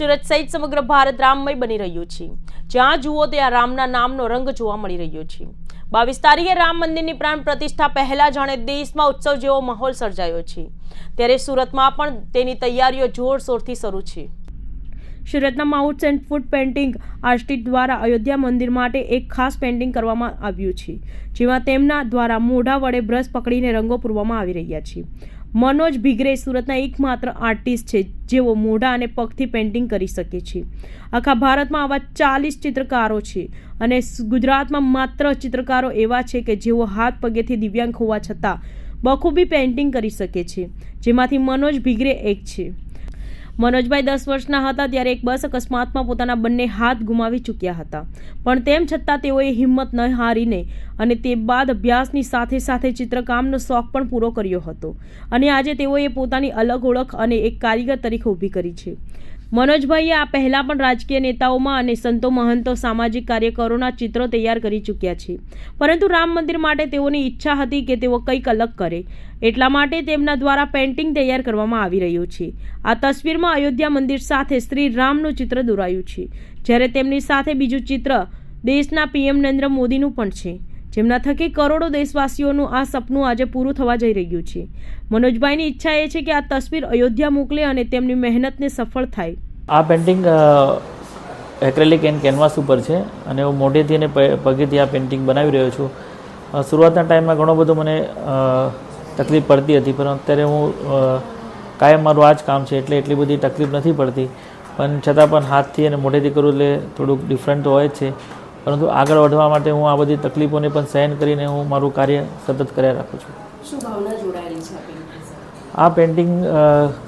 સુરત સહિત સમગ્ર ભારત રામમય બની રહ્યું છે. જ્યાં જુઓ ત્યાં રામના નામનો રંગ જોવા મળી રહ્યો છે. બાવીસ તારીખે રામ મંદિરની પ્રાણ પ્રતિષ્ઠા પહેલા જાણે દેશમાં ઉત્સવ જેવો માહોલ સર્જાયો છે. ત્યારે સુરતમાં પણ તેની તૈયારીઓ જોરશોરથી શરૂ છે. સુરતના mouth and foot painting artist દ્વારા અયોધ્યા મંદિર માટે એક ખાસ પેઇન્ટિંગ કરવામાં આવ્યું છે, જેમાં તેમના દ્વારા મોઢા વડે બ્રશ પકડીને રંગો પૂરવામાં આવી રહ્યા છે. મનોજ ભીગરે સુરતના એકમાત્ર આર્ટિસ્ટ છે, જેઓ મોઢા અને પગથી પેઇન્ટિંગ કરી શકે છે. આખા ભારતમાં આવા ચાલીસ ચિત્રકારો છે અને ગુજરાતમાં માત્ર ચિત્રકારો એવા છે કે જેઓ હાથ પગેથી દિવ્યાંગ હોવા છતાં બખૂબી પેઇન્ટિંગ કરી શકે છે, જેમાંથી મનોજ ભીગરે એક છે. મનોજભાઈ દસ વર્ષના હતા ત્યારે એક બસ અકસ્માતમાં પોતાના બંને હાથ ગુમાવી ચૂક્યા હતા. પણ તેમ છતાં તેઓએ હિંમત ન હારીને અને તે બાદ અભ્યાસની સાથે સાથે ચિત્રકામનો શોખ પણ પૂરો કર્યો હતો. અને આજે તેઓએ પોતાની અલગ ઓળખ અને એક કારીગર તરીકે ઊભી કરી છે. મનોજભાઈએ આ પહેલાં પણ રાજકીય નેતાઓમાં અને સંતો મહંતો સામાજિક કાર્યકરોના ચિત્રો તૈયાર કરી ચૂક્યા છે. પરંતુ રામ મંદિર માટે તેઓની ઈચ્છા હતી કે તેઓ કંઈક અલગ કરે. એટલા માટે તેમના દ્વારા પેઇન્ટિંગ તૈયાર કરવામાં આવી રહ્યું છે. આ તસવીરમાં અયોધ્યા મંદિર સાથે શ્રી રામનું ચિત્ર દોરાયું છે. જ્યારે તેમની સાથે બીજું ચિત્ર દેશના પીએમ નરેન્દ્ર મોદીનું પણ છે. જેમના થકી કરોડો દેશવાસીઓનું આ સપનું આજે પૂરું થવા જઈ રહ્યું છે. મનોજભાઈની ઈચ્છા એ છે કે આ તસવીર અયોધ્યા મોકલે અને તેમની મહેનતને સફળ થાય. આ પેન્ટિંગ એક્રેલિક એન્ડ કેનવાસ ઉપર છે અને હું મોઢેથી અને પગેથી આ પેન્ટિંગ બનાવી રહ્યો છું. શરૂઆતના ટાઈમમાં ઘણો બધો મને તકલીફ પડતી હતી, પણ અત્યારે હું કાયમ મારું આ જ કામ છે એટલે એટલી બધી તકલીફ નથી પડતી. પણ છતાં પણ હાથથી અને મોઢેથી કરું એટલે થોડુંક ડિફરન્ટ હોય જ છે. પરંતુ આગળ વધવા માટે હું આ બધી તકલીફોને પણ સહન કરીને હું મારું કાર્ય સતત કર્યા રાખું છું. આ પેઇન્ટિંગ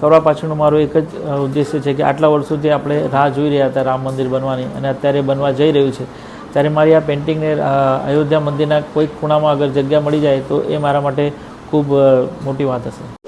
કરવા પાછળનો મારો એક જ ઉદ્દેશ્ય છે કે આટલા વર્ષોથી આપણે રાહ જોઈ રહ્યા હતા રામ મંદિર બનવાની અને અત્યારે બનવા જઈ રહ્યું છે ત્યારે મારી આ પેઇન્ટિંગને અયોધ્યા મંદિરના કોઈક ખૂણામાં અગર જગ્યા મળી જાય તો એ મારા માટે ખૂબ મોટી વાત હશે.